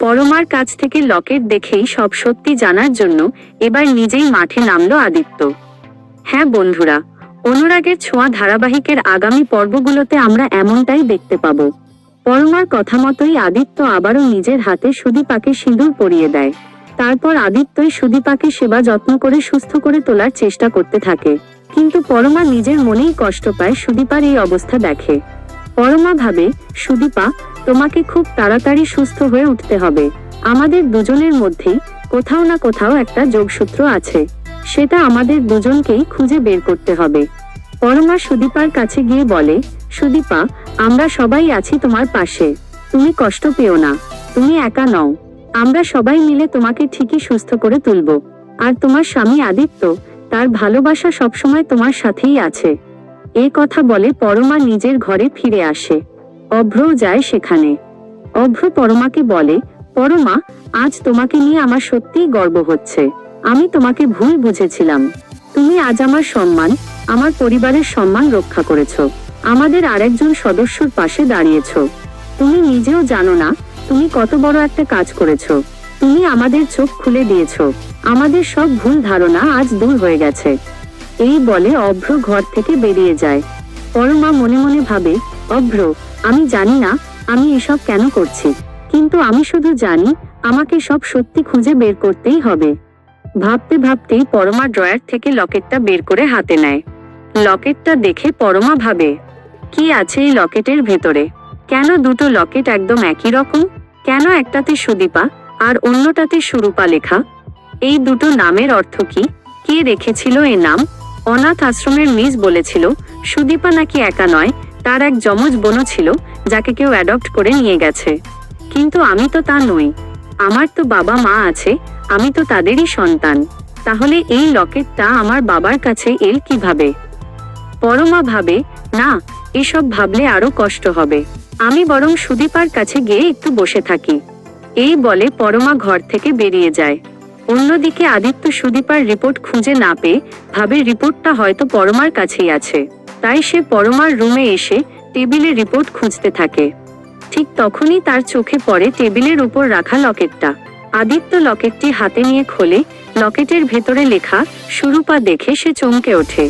পরমার কাছ থেকে লকেট দেখেই সব সত্যি জানার জন্য এবার নিজেই মাঠে নামলো আদিত্য। হ্যাঁ বন্ধুরা, অনুরাগের ছোঁয়া ধারাবাহিকের আগামী পর্বগুলোতে আমরা এমনটাই দেখতে পাব। পরমার কথা মতোই আদিত্য আবারও নিজের হাতে সুদীপাকে সিঁদুর পরিয়ে দেয়। তারপর আদিত্যই সুদীপাকে সেবা যত্ন করে সুস্থ করে তোলার চেষ্টা করতে থাকে। কিন্তু পরমা নিজের মনেই কষ্ট পায় সুদীপার এই অবস্থা দেখে। পরমা ভাবে সুদীপা, তোমাকে খুব তাড়াতাড়ি সুস্থ হয়ে উঠতে হবে। আমাদের দুজনের মধ্যে কোথাও না কোথাও একটা যোগসূত্র আছে। সেটা আমাদের দুজনকেই খুঁজে বের করতে হবে। পরমা সুদীপার কাছে গিয়ে বলে, সুদীপা, আমরা সবাই আছি তোমার পাশে। তুমি কষ্ট পেও না। তুমি একা নও। আমরা সবাই মিলে তোমাকে ঠিকই সুস্থ করে তুলব। আর তোমার স্বামী আদিত্য, তার ভালোবাসা সবসময় তোমার সাথেই আছে। এই কথা বলে পরমা নিজের ঘরে ফিরে আসে। অভ্রও যায় সেখানে। অভ্র পরমাকে বলে, পরমা, আজ তোমাকে নিয়ে আমার সত্যিই গর্ব হচ্ছে। আমি তোমাকে ভুল বুঝেছিলাম। তুমি আজ আমার সম্মান, আমার পরিবারের সম্মান রক্ষা করেছ। আমাদের আরেকজন সদস্যর পাশে দাঁড়িয়েছ। তুমি নিজেও জানো না, তুমি কত বড় একটা কাজ করেছ। তুমি আমাদের চোখ খুলে দিয়েছ। আমাদের সব ভুল ধারণা আজ দূর হয়ে গেছে। এই বলে অভ্র ঘর থেকে বেরিয়ে যায়। পরমা মনে মনে ভাবে, অভ্র, আমি জানি না, আমি এসব কেন করছি। কিন্তু আমি শুধু জানি, আমাকে সব সত্যি খুঁজে বের করতেই হবে। ভাবতে ভাবতেই পরমা ড্রয়ার থেকে লকেটটা বের করে হাতে নেয়। লকেটটা দেখে পরমা ভাবে, কি আছে এই লকেটের ভেতরে? কেন দুটো লকেট একদম একই রকম? কেন একটাতে সুদীপা আর অন্যটাতে সুরূপা লেখা? এই দুটো নামের অর্থ কি? কে রেখেছিল এ নাম? অনাথ আশ্রমের মিস বলেছিল, সুদীপা নাকি একা নয়, তার এক যমজ বোনও ছিল, যাকে কেউ অ্যাডপ্ট করে নিয়ে গেছে। কিন্তু আমি তো তা নই। আমার তো বাবা মা আছে, আমি তো তাদেরই সন্তান। তাহলে এই লকেটটা আমার বাবার কাছে এল কীভাবে? পরমা ভাবে, না, এসব ভাবলে আরও কষ্ট হবে। আমি বরং সুদীপার কাছে গিয়ে একটু বসে থাকি। এই বলে পরমা ঘর থেকে বেরিয়ে যায়। অন্যদিকে আদিত্য সুদীপার রিপোর্ট খুঁজে না পেয়ে ভাবে রিপোর্টটা হয়তো পরমার কাছেই আছে। তাই সে পরমার রুমে এসে টেবিলে রিপোর্ট খুঁজতে থাকে। ঠিক তখনই তার চোখে পড়ে টেবিলের উপর রাখা লকেটটা। আদিত্য লকেটটি হাতে নিয়ে খোলে, লকেটের ভেতরে লেখা, সুরূপা দেখে সে চমকে ওঠে।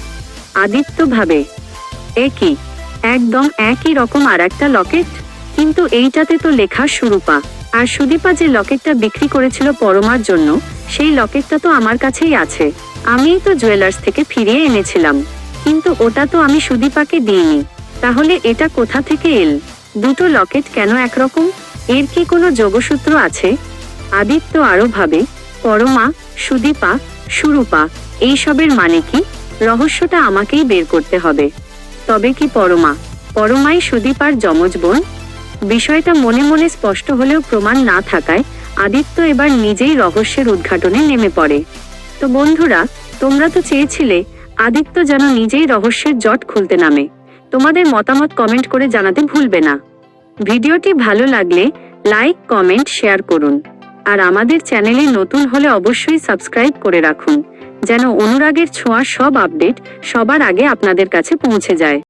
আদিত্য ভাবে, এ কি? একদম একই রকম আর একটা লকেট? কিন্তু এইটাতে তো লেখা সুরূপা। আর সুদীপা যে লকেটটা বিক্রি করেছিল পরমার জন্য সেই লকেটটা তো আমার কাছেই আছে। আমিই তো জুয়েলার্স থেকে ফিরিয়ে এনেছিলাম। কিন্তু ওটা তো আমি সুদীপাকে দিইনি। তাহলে এটা কোথা থেকে এল? দুটো লকেট কেন একরকম? এর কি কোনো যোগসূত্র আছে? আদিত্য আরও ভাবে, পরমা, সুদীপা, সুরূপা, এইসবের মানে কি? রহস্যটা আমাকেই বের করতে হবে। তবে কি পরমা? পরমাই সুদীপার যমজ বোন? বিষয়টা মনে মনে স্পষ্ট হলেও প্রমাণ না থাকায় আদিত্য এবার নিজেই রহস্যের উদ্ঘাটনে নেমে পড়ে। তো বন্ধুরা, তোমরা তো চেয়েছিলে আদিত্য যেন নিজেই রহস্যের জট খুলতে নামে। তোমাদের মতামত কমেন্ট করে জানাতে ভুলবে না। ভিডিওটি ভালো লাগলে লাইক, কমেন্ট, শেয়ার করুন। আর আমাদের চ্যানেলে নতুন হলে অবশ্যই সাবস্ক্রাইব করে রাখুন, যেন অনুরাগের ছোঁয়া সব আপডেট সবার আগে আপনাদের কাছে পৌঁছে যায়।